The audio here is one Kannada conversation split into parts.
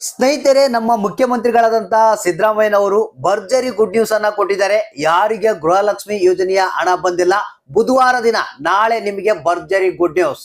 ಸ್ನೇಹಿತರೆ, ನಮ್ಮ ಮುಖ್ಯಮಂತ್ರಿಗಳಾದಂತಹ ಸಿದ್ದರಾಮಯ್ಯನವರು ಭರ್ಜರಿ ಗುಡ್ ನ್ಯೂಸ್ ಅನ್ನ ಕೊಟ್ಟಿದ್ದಾರೆ. ಯಾರಿಗೆ ಗೃಹಲಕ್ಷ್ಮಿ ಯೋಜನೆಯ ಹಣ ಬಂದಿಲ್ಲ? ಬುಧವಾರ ದಿನ, ನಾಳೆ ನಿಮಗೆ ಭರ್ಜರಿ ಗುಡ್ ನ್ಯೂಸ್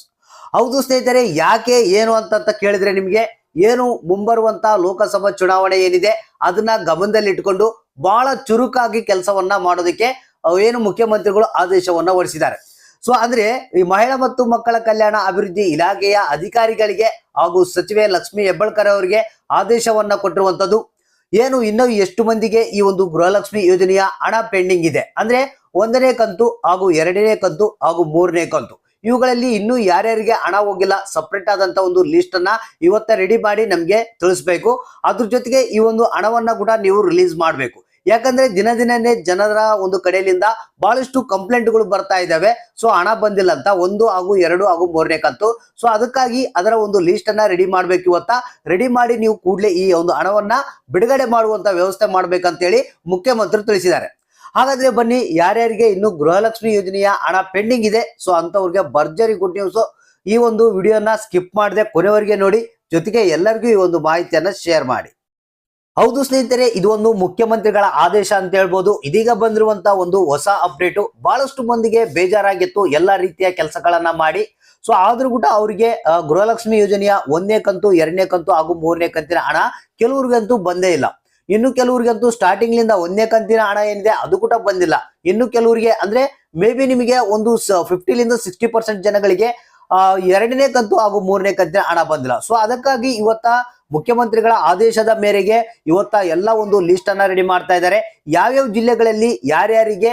ಹೌದು ಸ್ನೇಹಿತರೆ, ಯಾಕೆ, ಏನು ಅಂತ ಕೇಳಿದ್ರೆ ನಿಮಗೆ, ಏನು ಮುಂಬರುವಂತ ಲೋಕಸಭಾ ಚುನಾವಣೆ ಏನಿದೆ, ಅದನ್ನ ಗಮನದಲ್ಲಿ ಇಟ್ಕೊಂಡು ಬಹಳ ಚುರುಕಾಗಿ ಕೆಲಸವನ್ನ ಮಾಡೋದಕ್ಕೆ ಏನು ಮುಖ್ಯಮಂತ್ರಿಗಳು ಆದೇಶವನ್ನ ಹೊರಡಿಸಿದ್ದಾರೆ. ಸೊ ಅಂದ್ರೆ, ಈ ಮಹಿಳಾ ಮತ್ತು ಮಕ್ಕಳ ಕಲ್ಯಾಣ ಅಭಿವೃದ್ಧಿ ಇಲಾಖೆಯ ಅಧಿಕಾರಿಗಳಿಗೆ ಹಾಗೂ ಸಚಿವೆ ಲಕ್ಷ್ಮಿ ಹೆಬ್ಬಳ್ಕರ್ ಅವರಿಗೆ ಆದೇಶವನ್ನ ಕೊಟ್ಟಿರುವಂತದ್ದು. ಏನು ಇನ್ನೂ ಎಷ್ಟು ಮಂದಿಗೆ ಈ ಒಂದು ಗೃಹಲಕ್ಷ್ಮಿ ಯೋಜನೆಯ ಹಣ ಪೆಂಡಿಂಗ್ ಇದೆ? ಅಂದ್ರೆ ಒಂದನೇ ಕಂತು ಹಾಗೂ ಎರಡನೇ ಕಂತು ಹಾಗೂ ಮೂರನೇ ಕಂತು. ಇವುಗಳಲ್ಲಿ ಇನ್ನೂ ಯಾರ್ಯಾರಿಗೆ ಹಣ ಹೋಗಿಲ್ಲ ಸಪ್ರೇಟ್ ಆದಂತ ಒಂದು ಲಿಸ್ಟ್ ಅನ್ನ ಇವತ್ತ ರೆಡಿ ಮಾಡಿ ನಮ್ಗೆ ತಿಳಿಸ್ಬೇಕು. ಅದ್ರ ಜೊತೆಗೆ ಈ ಒಂದು ಹಣವನ್ನ ಕೂಡ ನೀವು ರಿಲೀಸ್ ಮಾಡಬೇಕು. ಯಾಕಂದ್ರೆ ದಿನ ದಿನನೇ ಜನರ ಒಂದು ಕಡೆಯಿಂದ ಬಹಳಷ್ಟು ಕಂಪ್ಲೇಂಟ್ಗಳು ಬರ್ತಾ ಇದ್ದಾವೆ. ಸೊ ಹಣ ಬಂದಿಲ್ಲ ಅಂತ ಒಂದು ಹಾಗೂ ಎರಡು ಹಾಗೂ ಮೂರನೇ ಕಂತು. ಸೊ ಅದಕ್ಕಾಗಿ ಅದರ ಒಂದು ಲಿಸ್ಟ್ ಅನ್ನ ರೆಡಿ ಮಾಡ್ಬೇಕು ಇವತ್ತ. ರೆಡಿ ಮಾಡಿ ನೀವು ಕೂಡಲೇ ಈ ಒಂದು ಹಣವನ್ನ ಬಿಡುಗಡೆ ಮಾಡುವಂತ ವ್ಯವಸ್ಥೆ ಮಾಡ್ಬೇಕಂತೇಳಿ ಮುಖ್ಯಮಂತ್ರಿ ತಿಳಿಸಿದ್ದಾರೆ. ಹಾಗಾದ್ರೆ ಬನ್ನಿ, ಯಾರ್ಯಾರಿಗೆ ಇನ್ನು ಗೃಹಲಕ್ಷ್ಮಿ ಯೋಜನೆಯ ಹಣ ಪೆಂಡಿಂಗ್ ಇದೆ, ಸೊ ಅಂತವ್ರಿಗೆ ಭರ್ಜರಿ ಗುಡ್ ನ್ಯೂಸ್ ಈ ಒಂದು ವಿಡಿಯೋನ ಸ್ಕಿಪ್ ಮಾಡದೆ ಕೊನೆವರೆಗೆ ನೋಡಿ, ಜೊತೆಗೆ ಎಲ್ಲರಿಗೂ ಈ ಒಂದು ಮಾಹಿತಿಯನ್ನ ಶೇರ್ ಮಾಡಿ. ಹೌದು ಸ್ನೇಹಿತರೆ, ಇದು ಒಂದು ಮುಖ್ಯಮಂತ್ರಿಗಳ ಆದೇಶ ಅಂತ ಹೇಳ್ಬೋದು. ಇದೀಗ ಬಂದಿರುವಂತ ಒಂದು ಹೊಸ ಅಪ್ಡೇಟು ಬಹಳಷ್ಟು ಮಂದಿಗೆ ಬೇಜಾರಾಗಿತ್ತು ಎಲ್ಲಾ ರೀತಿಯ ಕೆಲಸಗಳನ್ನ ಮಾಡಿ. ಸೊ ಆದ್ರೂ ಕೂಡ ಅವರಿಗೆ ಗೃಹಲಕ್ಷ್ಮಿ ಯೋಜನೆಯ ಒಂದನೇ ಕಂತು, ಎರಡನೇ ಕಂತು ಹಾಗೂ ಮೂರನೇ ಕಂತಿನ ಹಣ ಕೆಲವ್ರಿಗಂತೂ ಬಂದೇ ಇಲ್ಲ. ಇನ್ನು ಕೆಲವ್ರಿಗಂತೂ ಸ್ಟಾರ್ಟಿಂಗ್ ಲಿಂದ ಒಂದನೇ ಕಂತಿನ ಹಣ ಏನಿದೆ ಅದು ಕೂಡ ಬಂದಿಲ್ಲ. ಇನ್ನು ಕೆಲವರಿಗೆ ಅಂದ್ರೆ ಮೇ ಬಿ ನಿಮಗೆ ಒಂದು ಫಿಫ್ಟಿಲಿಂದ ಸಿಕ್ಸ್ಟಿ ಪರ್ಸೆಂಟ್ ಜನಗಳಿಗೆ ಎರಡನೇ ಕಂತು ಹಾಗೂ ಮೂರನೇ ಕಂತಿನ ಹಣ ಬಂದಿಲ್ಲ. ಸೊ ಅದಕ್ಕಾಗಿ ಇವತ್ತ ಮುಖ್ಯಮಂತ್ರಿಗಳ ಆದೇಶದ ಮೇರೆಗೆ ಇವತ್ತ ಎಲ್ಲ ಒಂದು ಲಿಸ್ಟ್ ಅನ್ನ ರೆಡಿ ಮಾಡ್ತಾ ಇದ್ದಾರೆ. ಯಾವ್ಯಾವ ಜಿಲ್ಲೆಗಳಲ್ಲಿ ಯಾರ್ಯಾರಿಗೆ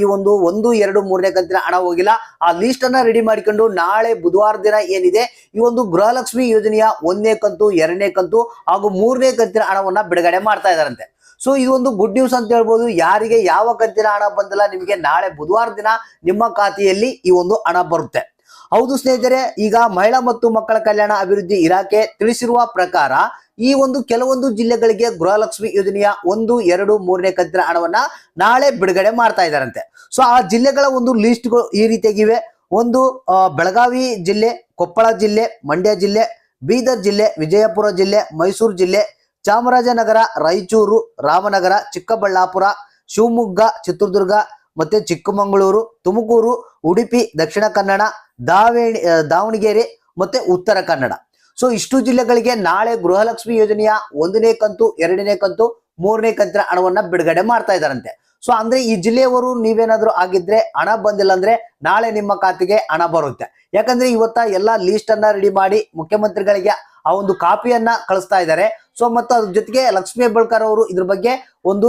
ಈ ಒಂದು ಒಂದು, ಎರಡು, ಮೂರನೇ ಕಂತಿನ ಹಣ ಹೋಗಿಲ್ಲ, ಆ ಲಿಸ್ಟ್ ಅನ್ನ ರೆಡಿ ಮಾಡಿಕೊಂಡು ನಾಳೆ ಬುಧವಾರ ದಿನ ಏನಿದೆ, ಈ ಒಂದು ಗೃಹಲಕ್ಷ್ಮಿ ಯೋಜನೆಯ ಒಂದನೇ ಕಂತು, ಎರಡನೇ ಕಂತು ಹಾಗೂ ಮೂರನೇ ಕಂತಿನ ಹಣವನ್ನ ಬಿಡುಗಡೆ ಮಾಡ್ತಾ ಇದಾರಂತೆ ಸೊ ಇದು ಒಂದು ಗುಡ್ ನ್ಯೂಸ್ ಅಂತ ಹೇಳ್ಬೋದು. ಯಾರಿಗೆ ಯಾವ ಕಂತಿನ ಹಣ ಬಂದಿಲ್ಲ, ನಿಮಗೆ ನಾಳೆ ಬುಧವಾರ ದಿನ ನಿಮ್ಮ ಖಾತೆಯಲ್ಲಿ ಈ ಒಂದು ಹಣ ಬರುತ್ತೆ. ಹೌದು ಸ್ನೇಹಿತರೆ, ಈಗ ಮಹಿಳಾ ಮತ್ತು ಮಕ್ಕಳ ಕಲ್ಯಾಣ ಅಭಿವೃದ್ಧಿ ಇಲಾಖೆ ತಿಳಿಸಿರುವ ಪ್ರಕಾರ ಈ ಒಂದು ಕೆಲವೊಂದು ಜಿಲ್ಲೆಗಳಿಗೆ ಗೃಹಲಕ್ಷ್ಮಿ ಯೋಜನೆಯ ಒಂದು, ಎರಡು, ಮೂರನೇ ಕಂತಿನ ಹಣವನ್ನ ನಾಳೆ ಬಿಡುಗಡೆ ಮಾಡ್ತಾ ಇದ್ದಾರಂತೆ. ಸೊ ಆ ಜಿಲ್ಲೆಗಳ ಒಂದು ಲಿಸ್ಟ್ಗಳು ಈ ರೀತಿಯಾಗಿವೆ ಒಂದು ಬೆಳಗಾವಿ ಜಿಲ್ಲೆ, ಕೊಪ್ಪಳ ಜಿಲ್ಲೆ, ಮಂಡ್ಯ ಜಿಲ್ಲೆ, ಬೀದರ್ ಜಿಲ್ಲೆ, ವಿಜಯಪುರ ಜಿಲ್ಲೆ, ಮೈಸೂರು ಜಿಲ್ಲೆ, ಚಾಮರಾಜನಗರ, ರಾಯಚೂರು, ರಾಮನಗರ, ಚಿಕ್ಕಬಳ್ಳಾಪುರ, ಶಿವಮೊಗ್ಗ, ಚಿತ್ರದುರ್ಗ, ಮತ್ತೆ ಚಿಕ್ಕಮಗಳೂರು, ತುಮಕೂರು, ಉಡುಪಿ, ದಕ್ಷಿಣ ಕನ್ನಡ ದಾವೇಣಿ ದಾವಣಗೆರೆ ಮತ್ತೆ ಉತ್ತರ ಕನ್ನಡ. ಸೊ ಇಷ್ಟು ಜಿಲ್ಲೆಗಳಿಗೆ ನಾಳೆ ಗೃಹಲಕ್ಷ್ಮಿ ಯೋಜನೆಯ ಒಂದನೇ ಕಂತು, ಎರಡನೇ ಕಂತು, ಮೂರನೇ ಕಂತಿನ ಹಣವನ್ನ ಬಿಡುಗಡೆ ಮಾಡ್ತಾ ಇದ್ದಾರಂತೆ. ಸೊ ಅಂದ್ರೆ ಈ ಜಿಲ್ಲೆಯವರು ನೀವೇನಾದ್ರೂ ಆಗಿದ್ರೆ ಹಣ ಬಂದಿಲ್ಲ ಅಂದ್ರೆ ನಾಳೆ ನಿಮ್ಮ ಖಾತೆಗೆ ಹಣ ಬರುತ್ತೆ. ಯಾಕಂದ್ರೆ ಇವತ್ತ ಎಲ್ಲಾ ಲೀಸ್ಟ್ ಅನ್ನ ರೆಡಿ ಮಾಡಿ ಮುಖ್ಯಮಂತ್ರಿಗಳಿಗೆ ಆ ಒಂದು ಕಾಪಿಯನ್ನ ಕಳಿಸ್ತಾ ಇದ್ದಾರೆ. ಸೊ ಮತ್ತು ಅದ್ರ ಜೊತೆಗೆ ಲಕ್ಷ್ಮೀ ಹೆಬ್ಬಳ್ಕರ್ ಅವರು ಇದ್ರ ಬಗ್ಗೆ ಒಂದು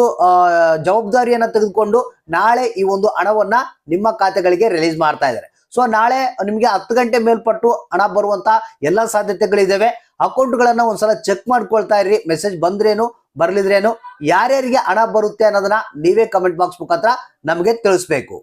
ಜವಾಬ್ದಾರಿಯನ್ನ ತೆಗೆದುಕೊಂಡು ನಾಳೆ ಈ ಒಂದು ಹಣವನ್ನ ನಿಮ್ಮ ಖಾತೆಗಳಿಗೆ ರಿಲೀಸ್ ಮಾಡ್ತಾ ಇದ್ದಾರೆ. ಸೊ ನಾಳೆ ನಿಮಗೆ ಹತ್ತು ಗಂಟೆ ಮೇಲ್ಪಟ್ಟು ಹಣ ಬರುವಂತ ಎಲ್ಲಾ ಸಾಧ್ಯತೆಗಳಿದಾವೆ. ಅಕೌಂಟ್ಗಳನ್ನ ಒಂದ್ಸಲ ಚೆಕ್ ಮಾಡ್ಕೊಳ್ತಾ ಇರ್ರಿ. ಮೆಸೇಜ್ ಬಂದ್ರೇನು, ಬರ್ಲಿದ್ರೇನು, ಯಾರ್ಯಾರಿಗೆ ಹಣ ಬರುತ್ತೆ ಅನ್ನೋದನ್ನ ನೀವೇ ಕಮೆಂಟ್ ಬಾಕ್ಸ್ ಮುಖಾಂತರ ನಮಗೆ ತಿಳಿಸ್ಬೇಕು.